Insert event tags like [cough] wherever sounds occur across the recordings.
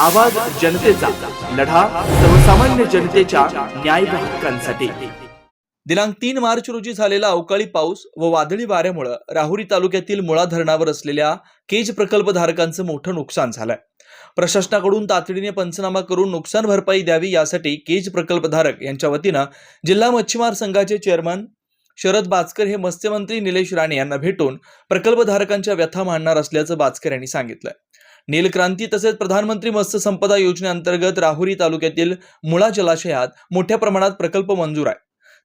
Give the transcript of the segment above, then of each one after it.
आवाज जनतेचा लढा सर्वसामान्य जनतेच्या न्याय हक्कांसाठी. दिनांक तीन मार्च रोजी झालेला अवकाळी पाऊस व वादळी वाऱ्यामुळे राहुरी तालुक्यातील मुळा धरणावर असलेल्या केज प्रकल्पधारकांचं मोठं नुकसान झालंय. प्रशासनाकडून तातडीने पंचनामा करून नुकसान भरपाई द्यावी यासाठी केज प्रकल्पधारक यांच्या वतीनं जिल्हा मच्छीमार संघाचे चेअरमन शरद बाचकर हे मत्स्यमंत्री निलेश राणे यांना भेटून प्रकल्पधारकांच्या व्यथा मांडणार असल्याचं बाचकर यांनी सांगितलंय. नीलक्रांती तसेच प्रधानमंत्री मत्स्य संपदा योजनेअंतर्गत राहुरी तालुक्यातील मुळा जलाशयात मोठ्या प्रमाणात प्रकल्प मंजूर आहे.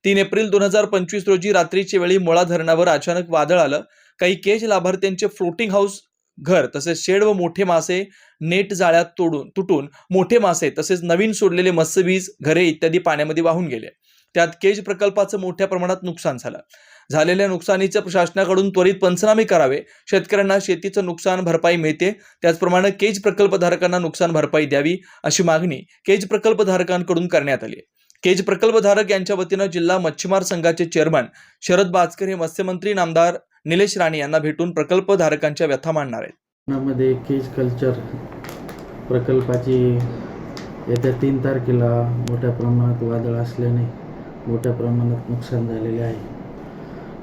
तीन एप्रिल दोन हजार पंचवीस रोजी रात्रीच्या वेळी मुळा धरणावर अचानक वादळ आलं. काही केज लाभार्थ्यांचे फ्लोटिंग हाऊस घर तसेच शेड व मोठे मासे नेट जाळ्यात तोडून तुटून मोठे मासे तसेच नवीन सोडलेले मत्स्यबीज घरे इत्यादी पाण्यामध्ये वाहून गेले. त्यात केज प्रकल्पाचं मोठ्या प्रमाणात नुकसान झालं. झालेल्या नुकसानीचे प्रशासनाकडून त्वरित पंचनामे करावे. शेतकऱ्यांना शेतीचं नुकसान भरपाई मिळते. त्याचप्रमाणे केज प्रकल्पधारकांना नुकसान भरपाई द्यावी अशी मागणी केज प्रकल्पधारकांकडून करण्यात आली केज प्रकल्पधारक यांच्या वतीनं जिल्हा मच्छीमार संघाचे चेअरमन शरद बाचकर हे मत्स्यमंत्री नामदार निलेश राणे यांना भेटून प्रकल्पधारकांच्या व्यथा मांडणार आहेत. केज कल्चर प्रकल्पाची येत्या तीन तारखेला मोठ्या प्रमाणात वादळ असल्याने मोठ्या प्रमाणात नुकसान झालेले आहे.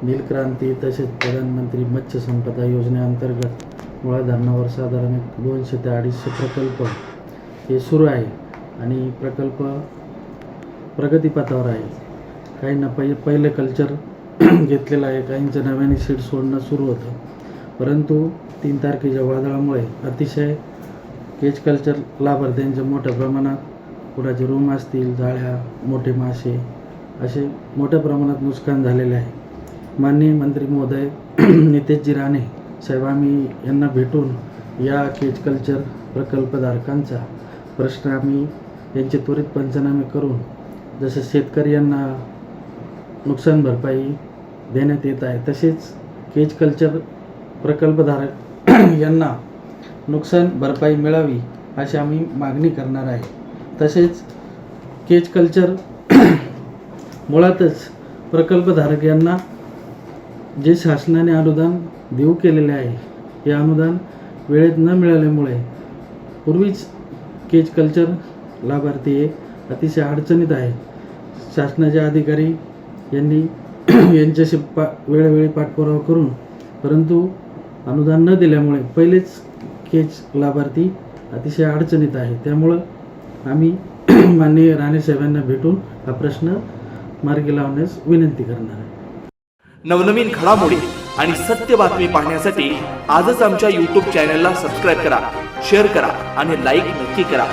नीलक्रांती तसेच प्रधानमंत्री मत्स्य संपदा योजनेअंतर्गत मुळा धरणावर साधारण एक दोनशे ते अडीचशे प्रकल्प हे सुरू आहे आणि प्रकल्प प्रगतीपथावर आहे. काहींना पहि पहिले कल्चर [clears throat] घेतलेलं आहे काहींचं नव्याने सीड सोडणं सुरू होतं. परंतु तीन तारखेच्या वादळामुळे अतिशय केज कल्चर लाभार्थ्यांच्या मोठ्या प्रमाणात कुणाचे रूम असतील जाळ्या मोठे मासे असे मोठ्या प्रमाणात नुकसान झालेले आहे. माननीय मंत्री महोदय [clears throat] नितेशजी राणे साहेब आम्ही यांना भेटून या केज कल्चर प्रकल्पधारकांचा प्रश्न आम्ही यांचे त्वरित पंचनामे करून जसं शेतकरी यांना नुकसान भरपाई देण्यात येत आहे तसेच केज कल्चर प्रकल्पधारक [clears throat] यांना नुकसान भरपाई मिळावी अशी आम्ही मागणी करणार आहे. तसेच केज कल्चर मुळातच प्रकल्पधारक यांना जे शासनाने अनुदान देऊ केलेले आहे हे अनुदान वेळेत न मिळाल्यामुळे पूर्वीच केज कल्चर लाभार्थी हे अतिशय अडचणीत आहे शासनाचे अधिकारी यांनी [clears throat] यांच्याशी पा वेळोवेळी पाठपुरावा करून परंतु अनुदान न दिल्यामुळे पहिलेच केज लाभार्थी अतिशय अडचणीत आहे त्यामुळं आम्ही [clears throat] माननीय राणे साहेबांना भेटून हा प्रश्न मार्गी लावण्यास विनंती करणार आहे. नवनवीन घडामोडी आणि सत्य बातमी पाहण्यासाठी आजच आमच्या यूट्यूब चॅनलला सबस्क्राईब करा शेअर करा आणि लाईक नक्की करा.